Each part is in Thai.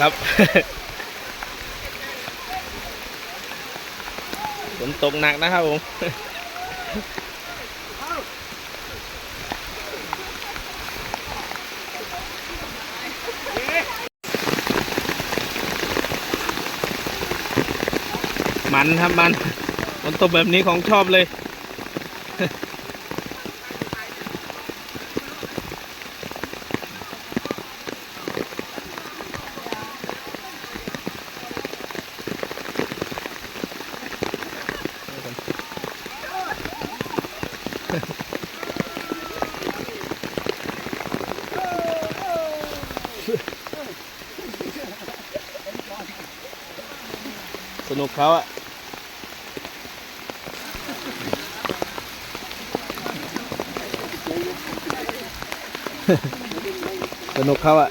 ครับ ฝนตกหนักนะครับผมมันครับมันฝนตกแบบนี้ของชอบเลย สนุกเขาอะสนุกเขาอะ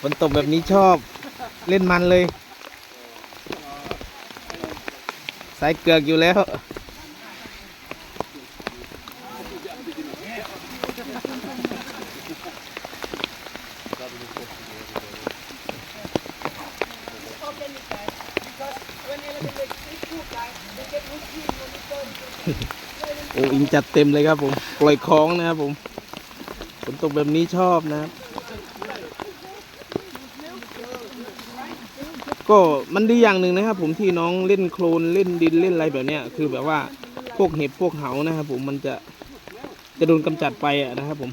ฝนตกแบบนี้ชอบเล่นมันเลย สายเกือกอยู่แล้ว โอ้อิงจัดเต็มเลยครับผม ปล่อยของนะครับผมฝนตกแบบนี้ชอบนะครับ ก็มันดีอย่างหนึ่งนะครับ ผมที่น้องเล่นโคลนเล่นดินเล่นอะไรแบบเนี้ยคือแบบว่าพวกเห็บพวกเหานะครับ ผมมันจะจะโดนกำจัดไปนะครับ ผม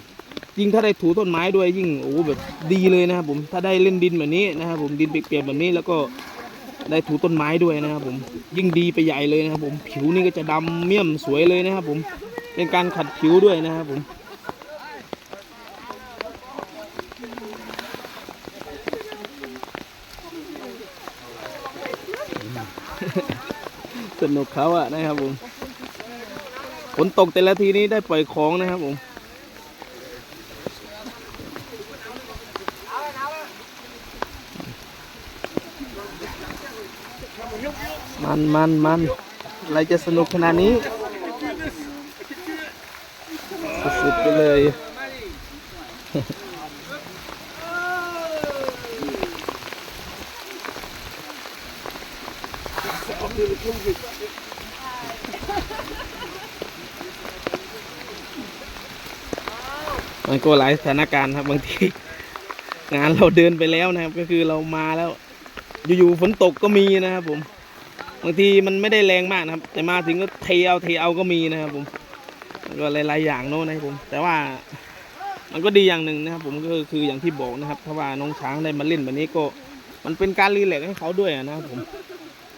ยิ่งถ้าได้ถูต้นไม้ด้วยยิ่งโอ้แบบดีเลยนะครับ ผมถ้าได้เล่นดินแบบนี้นะครับผมดินเปียกๆแบบนี้แล้วก็ได้ถูต้นไม้ด้วยนะครับ ผมยิ่งดีไปใหญ่เลยนะครับ ผมผิวนี่ก็จะดำเมี่ยมสวยเลยนะครับ ผมเป็นการขัดผิวด้วยนะครับ ผม สนุกเขาอะนะครับผมฝนตกแต่ละทีนี้ได้ปล่อยของนะครับผมมันมันมันอะไรจะสนุกขนาดนี้สุดๆไปเลย มันก็หลายสถานการณ์ครับบางทีงานเราเดินไปแล้วนะครับ ก็คือเรามาแล้ว อยู่ๆฝนตกก็มีนะครับผม บางทีมันไม่ได้แรงมากนะครับ แต่มาถึงก็เทเอาเทเอาก็มีนะครับผมก็หลายๆอย่างโน้นนะครับผม แต่ว่ามันก็ดีอย่างหนึ่งนะครับ ผมก็คืออย่างที่บอกนะครับ ถ้าว่าน้องช้างได้มาเล่นแบบนี้ก็ มันเป็นการรีแลกซ์ให้เขาด้วยนะครับผม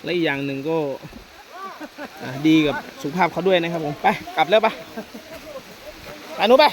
และอีกอย่างหนึ่งก็ดีกับสุขภาพเขาด้วยนะครับผมไปกลับแล้วไปไปนู้ไป